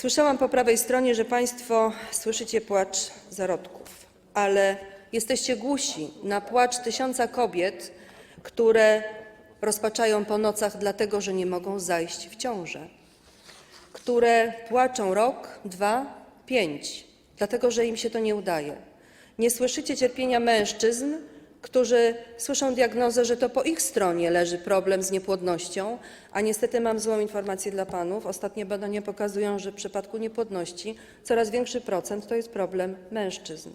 Słyszałam po prawej stronie, że Państwo słyszycie płacz zarodków, ale jesteście głusi na płacz tysiąca kobiet, które rozpaczają po nocach dlatego, że nie mogą zajść w ciążę, które płaczą rok, dwa, pięć, dlatego że im się to nie udaje. Nie słyszycie cierpienia mężczyzn, którzy słyszą diagnozę, że to po ich stronie leży problem z niepłodnością, a niestety mam złą informację dla panów. Ostatnie badania pokazują, że w przypadku niepłodności coraz większy procent to jest problem mężczyzn.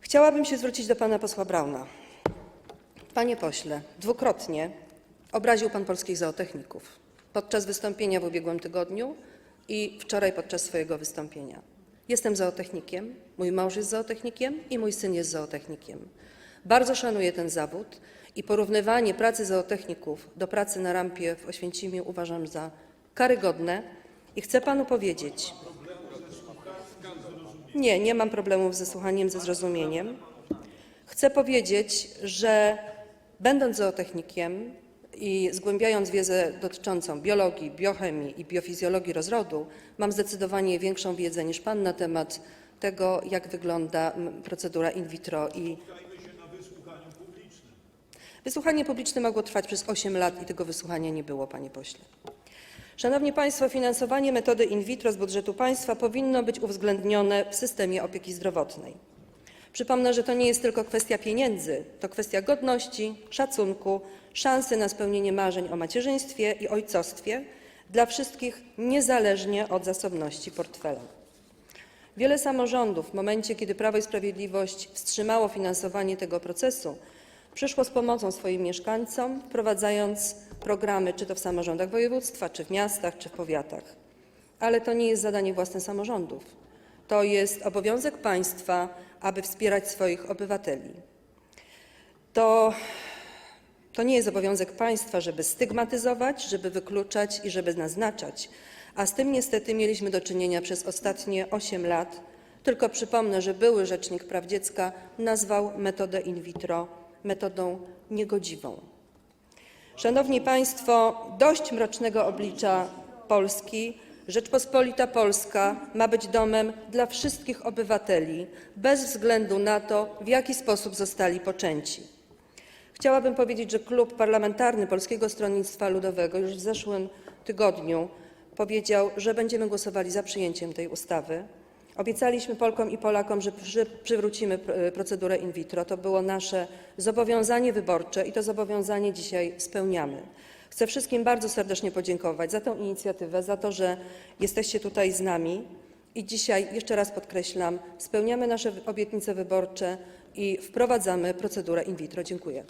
Chciałabym się zwrócić do pana posła Brauna. Panie pośle, dwukrotnie obraził pan polskich zootechników podczas wystąpienia w ubiegłym tygodniu i wczoraj podczas swojego wystąpienia. Jestem zootechnikiem, mój mąż jest zootechnikiem i mój syn jest zootechnikiem. Bardzo szanuję ten zawód i porównywanie pracy zootechników do pracy na rampie w Oświęcimiu uważam za karygodne i chcę panu powiedzieć, nie, nie mam problemów ze słuchaniem, ze zrozumieniem. Chcę powiedzieć, że będąc zootechnikiem i zgłębiając wiedzę dotyczącą biologii, biochemii i biofizjologii rozrodu, mam zdecydowanie większą wiedzę niż pan na temat tego, jak wygląda procedura in vitro i Wysłuchanie publiczne mogło trwać przez 8 lat i tego wysłuchania nie było, panie pośle. Szanowni Państwo, finansowanie metody in vitro z budżetu państwa powinno być uwzględnione w systemie opieki zdrowotnej. Przypomnę, że to nie jest tylko kwestia pieniędzy, to kwestia godności, szacunku, szansy na spełnienie marzeń o macierzyństwie i ojcostwie dla wszystkich, niezależnie od zasobności portfela. Wiele samorządów w momencie, kiedy Prawo i Sprawiedliwość wstrzymało finansowanie tego procesu, przyszło z pomocą swoim mieszkańcom, wprowadzając programy czy to w samorządach województwa, czy w miastach, czy w powiatach. Ale to nie jest zadanie własne samorządów. To jest obowiązek państwa, aby wspierać swoich obywateli. To, to nie jest obowiązek państwa, żeby stygmatyzować, żeby wykluczać i żeby naznaczać, a z tym niestety mieliśmy do czynienia przez ostatnie 8 lat. Tylko przypomnę, że były rzecznik praw dziecka nazwał metodę in vitro metodą niegodziwą. Szanowni Państwo, dość mrocznego oblicza Polski. Rzeczpospolita Polska ma być domem dla wszystkich obywateli, bez względu na to, w jaki sposób zostali poczęci. Chciałabym powiedzieć, że Klub Parlamentarny Polskiego Stronnictwa Ludowego już w zeszłym tygodniu powiedział, że będziemy głosowali za przyjęciem tej ustawy. Obiecaliśmy Polkom i Polakom, że przy, przywrócimy pr- procedurę in vitro. To było nasze zobowiązanie wyborcze i to zobowiązanie dzisiaj spełniamy. Chcę wszystkim bardzo serdecznie podziękować za tę inicjatywę, za to, że jesteście tutaj z nami i dzisiaj, jeszcze raz podkreślam, spełniamy nasze obietnice wyborcze i wprowadzamy procedurę in vitro. Dziękuję.